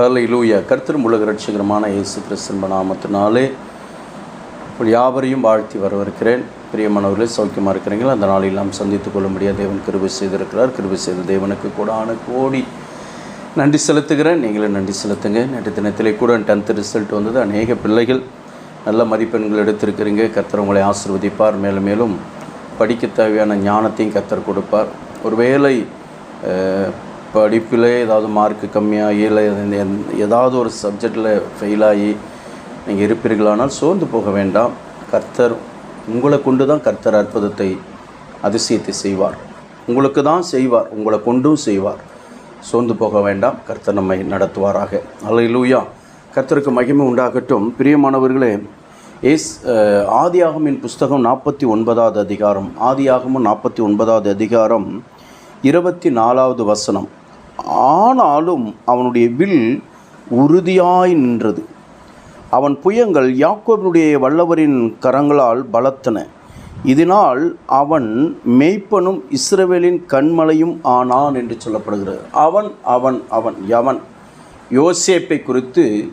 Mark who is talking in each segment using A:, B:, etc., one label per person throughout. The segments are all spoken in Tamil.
A: ஹலை லூயா கர்த்தரும் உலக ரட்சகரமான இயேசு கிறிஸ்தன்ப நாமத்தினாலே உங்கள் யாவரையும் வாழ்த்தி வரவிருக்கிறேன் பிரியமானவர்களே சௌக்கியமாக இருக்கிறீங்களா? அந்த நாளில் நாம் சந்தித்துக் கொள்ள முடியாத தேவன் கிருபி செய்திருக்கிறார். கிருபை செய்த தேவனுக்கு கூடான கோடி நன்றி செலுத்துகிறேன். நீங்களும் நன்றி செலுத்துங்க. நேற்று தினத்திலே கூட டென்த்து ரிசல்ட் வந்தது. அநேக பிள்ளைகள் நல்ல மதிப்பெண்கள் எடுத்திருக்கிறீங்க. கர்த்தர் உங்களை ஆசிர்வதிப்பார். மேலும் மேலும் படிக்க தேவையான ஞானத்தையும் கத்தர் கொடுப்பார். ஒருவேளை படிப்பில் ஏதாவது மார்க்கு கம்மியாகி இல்லை ஏதாவது ஒரு சப்ஜெக்டில் ஃபெயிலாகி நீங்கள் இருப்பீர்களானால் சோர்ந்து போக வேண்டாம். கர்த்தர் உங்களை கொண்டு தான் கர்த்தர் அற்புதத்தை அதிசயத்தை செய்வார். உங்களுக்கு தான் செய்வார் உங்களை கொண்டும் செய்வார். சோர்ந்து போக வேண்டாம். கர்த்தர் நம்மை நடத்துவாராக. அல்ல இல்லையா கர்த்தருக்கு மகிமை உண்டாகட்டும். பிரியமானவர்களே ஏஸ் ஆதியாகமின் புஸ்தகம் நாற்பத்தி ஒன்பதாவது அதிகாரம். ஆதியாகமும் நாற்பத்தி ஒன்பதாவது அதிகாரம் இருபத்தி நாலாவது வசனம். ஆனாலும் அவனுடைய வில் உறுதியாய் நின்றது. அவன் புயங்கள் யாக்கோபினுடைய வல்லவரின் கரங்களால் பலத்தன. இதனால் அவன் மெய்ப்பனும் இஸ்ரவேலின் கண்மலையும் ஆனான் என்று சொல்லப்படுகிறது. அவன் அவன் அவன் யவன். யோசேப்பை குறித்து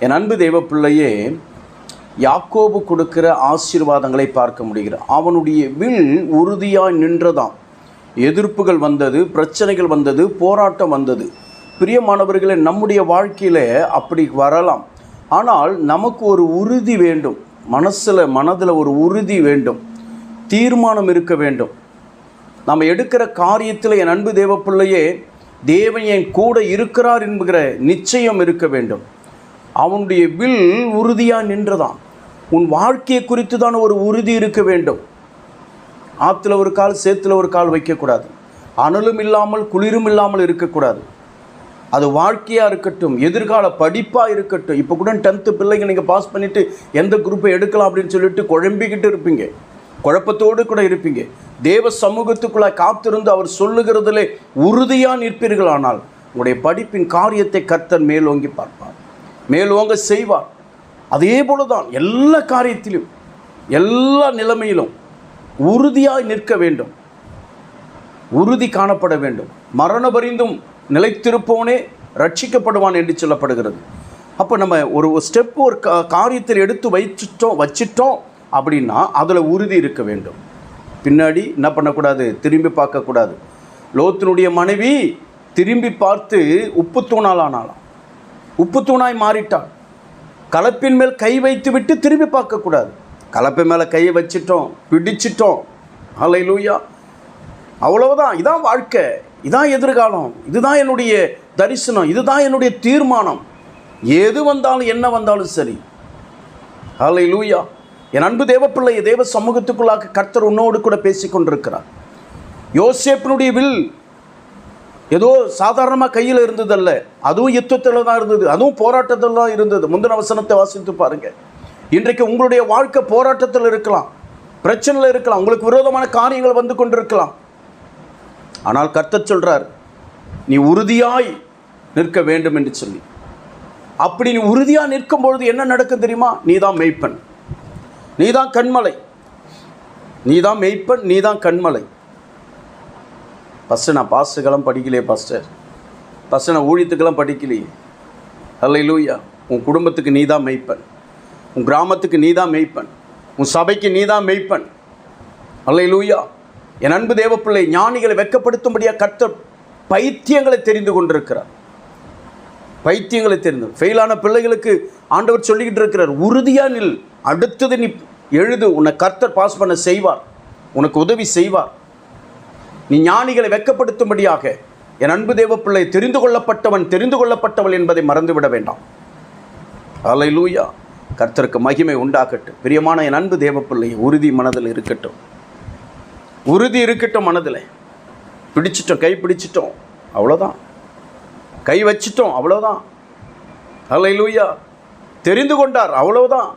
A: என் அன்பு தெய்வ பிள்ளையே யாக்கோபு கொடுக்கிற ஆசீர்வாதங்களை பார்க்க முடிகிறது. அவனுடைய வில் உறுதியாய் நின்றதாம். எதிர்ப்புகள் வந்தது பிரச்சனைகள் வந்தது போராட்டம் வந்தது. பிரியமானவர்களே நம்முடைய வாழ்க்கையில் அப்படி வரலாம். ஆனால் நமக்கு ஒரு உறுதி வேண்டும். மனசில் மனதில் ஒரு உறுதி வேண்டும். தீர்மானம் இருக்க வேண்டும். நம்ம எடுக்கிற காரியத்தில் என் அன்பு தேவ பிள்ளையே தேவன் என் கூட இருக்கிறார் என்கிற நிச்சயம் இருக்க வேண்டும். அவனுடைய வில் உறுதியாக நின்றதான் உன் வாழ்க்கையை குறித்து தான் ஒரு உறுதி இருக்க வேண்டும். ஆற்றுல ஒரு கால் சேத்துல ஒரு கால் வைக்கக்கூடாது. அனலும் இல்லாமல் குளிரும் இல்லாமல் இருக்கக்கூடாது. அது வாழ்க்கையாக இருக்கட்டும் எதிர்கால படிப்பாக இருக்கட்டும். இப்போ கூட டென்த்து பிள்ளைங்க நீங்கள் பாஸ் பண்ணிவிட்டு எந்த குரூப்பை எடுக்கலாம் அப்படின்னு சொல்லிட்டு குழம்பிக்கிட்டு இருப்பீங்க. குழப்பத்தோடு கூட இருப்பீங்க. தேவ சமூகத்துக்குள்ளே காத்திருந்து அவர் சொல்லுகிறதிலே உறுதியாக நிற்பீர்களானால் உங்களுடைய படிப்பின் காரியத்தை கர்த்தர் மேலோங்கி பார்ப்பார். மேலோங்க செய்வார். அதே போல தான் எல்லா காரியத்திலும் எல்லா நிலைமையிலும் உறுதியாய் நிற்க வேண்டும். உறுதி காணப்பட வேண்டும். மரண பரிந்தும் நிலைத்திருப்போனே ரட்சிக்கப்படுவான் என்று சொல்லப்படுகிறது. அப்போ நம்ம ஒரு ஸ்டெப் ஒரு கா- காரியத்தில் எடுத்து வச்சிட்டோம் வச்சிட்டோம் அப்படின்னா அதில் உறுதி இருக்க வேண்டும். பின்னாடி என்ன பண்ணக்கூடாது? திரும்பி பார்க்கக்கூடாது. லோத்தினுடைய மனைவி திரும்பி பார்த்து உப்பு தூணால் ஆனாளாம் உப்பு தூணாய் மாறிட்டாள். கலப்பின் மேல் கை வைத்து விட்டு திரும்பி பார்க்கக்கூடாது. கலப்பை மேலே கையை வச்சிட்டோம் பிடிச்சிட்டோம். அலை லூயா அவ்வளவுதான். இதான் வாழ்க்கை. இதான் எதிர்காலம். இதுதான் என்னுடைய தரிசனம். இதுதான் என்னுடைய தீர்மானம். எது வந்தாலும் என்ன வந்தாலும் சரி. அலை லூயா என் அன்பு தேவப்பிள்ளையை தேவ சமூகத்துக்குள்ளாக கர்த்தர் உன்னோடு கூட பேசி கொண்டிருக்கிறார். யோசேப்பினுடைய வில் ஏதோ சாதாரணமாக கையில் இருந்ததல்ல. அதுவும் யுத்தத்தில் தான் இருந்தது. அதுவும் போராட்டத்தில் தான் இருந்தது. முந்தின வசனத்தை வாசித்து பாருங்கள் இன்றைக்கு உங்களுடைய வாழ்க்கை போராட்டத்தில் இருக்கலாம். பிரச்சனையில் இருக்கலாம். உங்களுக்கு விரோதமான காரியங்கள் வந்து கொண்டிருக்கலாம். ஆனால் கர்த்தர் சொல்றார் நீ உறுதியாய் நிற்க வேண்டும் என்று சொல்லி. அப்படி நீ உறுதியாக நிற்கும் பொழுது என்ன நடக்கும் தெரியுமா? நீ தான் மெய்ப்பன். நீ தான் கண்மலை நீ தான் மெய்ப்பன் நீ தான் கண்மலை ஃபஸ்ட்டு நான் பாஸ்ட்டுக்கெல்லாம் படிக்கலையே பாஸ்டர். ஃபஸ்ட்டு நான் ஊழியத்துக்கெல்லாம் படிக்கலையே. அல்ல லூயா உன் குடும்பத்துக்கு நீ தான் மெய்ப்பன். உன் கிராமத்துக்கு நீ தான் மெய்ப்பன். உன் சபைக்கு நீ தான் மெய்ப்பன். அல்ல லூயா என் அன்பு தேவப்பிள்ளை ஞானிகளை வெட்கப்படுத்தும்படியாக கர்த்தர் பைத்தியங்களை தெரிந்து கொண்டிருக்கிறார். பைத்தியங்களை தெரிந்து ஃபெயிலான பிள்ளைகளுக்கு ஆண்டவர் சொல்லிக்கிட்டு இருக்கிறார் உறுதியாக நில் அடுத்தது நீ எழுது உன்னை கர்த்தர் பாஸ் பண்ண செய்வார் உனக்கு உதவி செய்வார். நீ ஞானிகளை வெட்கப்படுத்தும்படியாக என் அன்பு தேவ பிள்ளை தெரிந்து கொள்ளப்பட்டவன் தெரிந்து கொள்ளப்பட்டவள் என்பதை மறந்துவிட வேண்டாம். அலை லூயா கர்த்தருக்கு மகிமை உண்டாகட்டும். பிரியமான என் அன்பு தேவப்பிள்ளை உறுதி மனதில் இருக்கட்டும். உறுதி இருக்கட்டும் மனதில். பிடிச்சிட்டோம் கை பிடிச்சிட்டோம் அவ்வளோதான் கை வச்சிட்டோம் அவ்வளோதான் அல்லேலூயா தெரிந்து கொண்டார் அவ்வளோதான்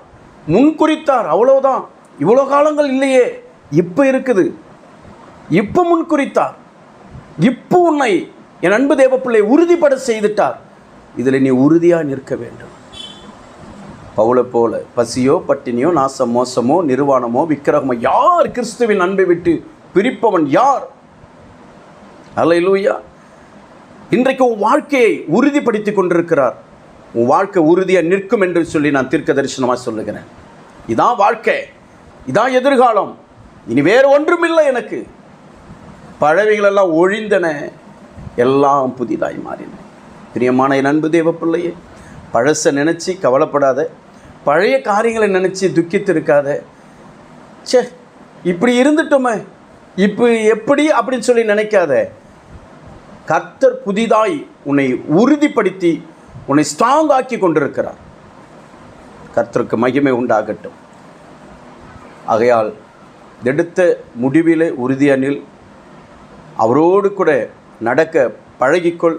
A: முன்குறித்தார் அவ்வளோதான் இவ்வளோ காலங்கள் இல்லையே இப்போ இருக்குது. இப்போ முன்குறித்தார் இப்போ உன்னை என் அன்பு தேவப்பிள்ளை உறுதிப்பட செய்துட்டார். இதில் நீ உறுதியாக நிற்க வேண்டும். பவுலை போல பசியோ பட்டினியோ நாசம் மோசமோ நிர்வாணமோ விக்கிரகமோ யார் கிறிஸ்துவின் அன்பை விட்டு பிரிப்பவன் யார்? அல்லேலூயா இன்றைக்கு உன் வாழ்க்கையை உறுதிப்படுத்தி கொண்டிருக்கிறார். உன் வாழ்க்கை உறுதியாக நிற்கும் என்று சொல்லி நான் தீர்க்க தரிசனமாக சொல்லுகிறேன். இதான் வாழ்க்கை. இதான் எதிர்காலம். இனி வேறு ஒன்றும் இல்லை எனக்கு. பழவைகளெல்லாம் ஒழிந்தன. எல்லாம் புதிதாய் மாறின. பிரியமான என் அன்பு தேவ பிள்ளையே பழசை நினச்சி கவலைப்படாத. பழைய காரியங்களை நினச்சி துக்கித்து இருக்காத ச்சே இப்படி இருந்துட்டோமே. இப்போ எப்படி அப்படின்னு சொல்லி நினைக்காத. கர்த்தர் புதிதாய் உன்னை உறுதிப்படுத்தி உன்னை ஸ்ட்ராங் ஆக்கி கொண்டிருக்கிறார். கர்த்தருக்கு மகிமை உண்டாகட்டும். ஆகையால் எடுத்த முடிவிலே உறுதியனில் அவரோடு கூட நடக்க பழகிக்கொள்.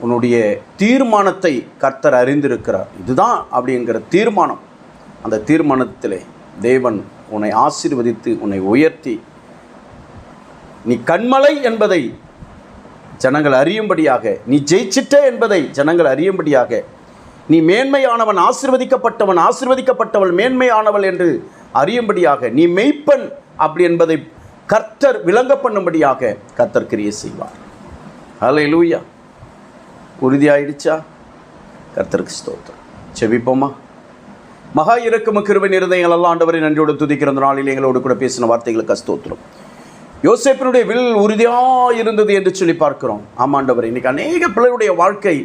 A: உன்னுடைய தீர்மானத்தை கர்த்தர் அறிந்திருக்கிறார். இதுதான் அப்படிங்கிற தீர்மானம். அந்த தீர்மானத்திலே தேவன் உன்னை ஆசீர்வதித்து உன்னை உயர்த்தி நீ கண்மலை என்பதை ஜனங்கள் அறியும்படியாக நீ ஜெயிச்சிட்ட என்பதை ஜனங்கள் அறியும்படியாக நீ மேன்மையானவன் ஆசிர்வதிக்கப்பட்டவன் ஆசிர்வதிக்கப்பட்டவள் மேன்மையானவள் என்று அறியும்படியாக நீ மெய்ப்பன் அப்படி என்பதை கர்த்தர் விளங்க பண்ணும்படியாக கர்த்தர் கிரியை செய்வார். ஹலே லூயா உறுதியாயிடுச்சா? கர்த்தருக்கு ஸ்தோத்திரம். செவிப்போமா மகா இறக்கம கிருபை இருதயங்கள் எல்லாம் ஆண்டவரை நன்றியோடு துதிக்கிற அந்த நாளில் எங்களோடு கூட பேசின வார்த்தைகளுக்கு அஸ்தோத்திரம் யோசேப்பினுடைய வில் உறுதியாக இருந்தது என்று சொல்லி பார்க்கிறோம். ஆமாண்டவர் இன்னைக்கு அநேக பிள்ளைகளுடைய வாழ்க்கை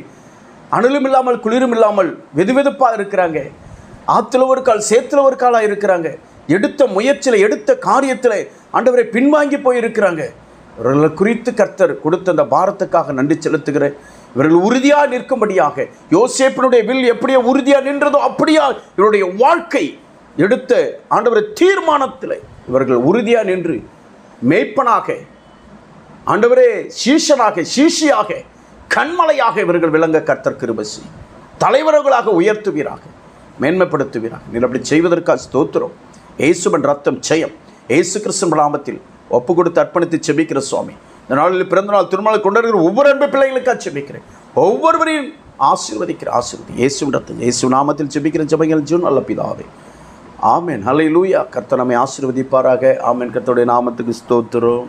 A: அனலும் இல்லாமல் குளிரும் இல்லாமல் வெதுவெதுப்பாக இருக்கிறாங்க. ஆற்றுல ஒரு கால் சேத்துல ஒரு காலாக இருக்கிறாங்க. எடுத்த முயற்சியில் எடுத்த காரியத்தில் ஆண்டவரை பின்வாங்கி போயிருக்கிறாங்க. குறித்து கர்த்தர் கொடுத்த அந்த பாரத்துக்காக நன்றி செலுத்துகிறேன். இவர்கள் உறுதியாக நிற்கும்படியாக யோசேப்பினுடைய வில் எப்படியோ உறுதியாக நின்றதோ அப்படியா இவருடைய வாழ்க்கை எடுத்த ஆண்டவர் தீர்மானத்தில் இவர்கள் உறுதியாக நின்று மேய்ப்பனாக ஆண்டவரே சீஷனாக சீஷியாக கண்மலையாக இவர்கள் விளங்க கர்த்தர் கிருபசி தலைவர்களாக உயர்த்துவீராக மேன்மைப்படுத்துவீராக. நீர் அப்படி செய்வதற்காக ஸ்தோத்திரம். இயேசுவன் ரத்தம் ஜெயம். இயேசு கிறிஸ்தன் நாமத்தில் ஒப்பு கொடுத்து அர்ப்பணித்து செபிக்கிற சுவாமி. இந்த நாளில் பிறந்த நாள் திருமணம் கொண்டாடுகிற ஒவ்வொரு அன்பு பிள்ளைகளுக்காக செபிக்கிறேன் ஒவ்வொருவரையும் ஆசீர்வதிக்கிற ஆசீர்வதி. இயேசு ரத்தம் இயேசு நாமத்தில் செபிக்கிற ஜபங்கள் ஜூன் அல்ல பிதாவே. ஆமேன். ஹலை லூயா கர்த்த நம்மை ஆசீர்வதிப்பாராக. ஆமேன். கர்த்தருடைய நாமத்துக்கு ஸ்தோத்திரம்.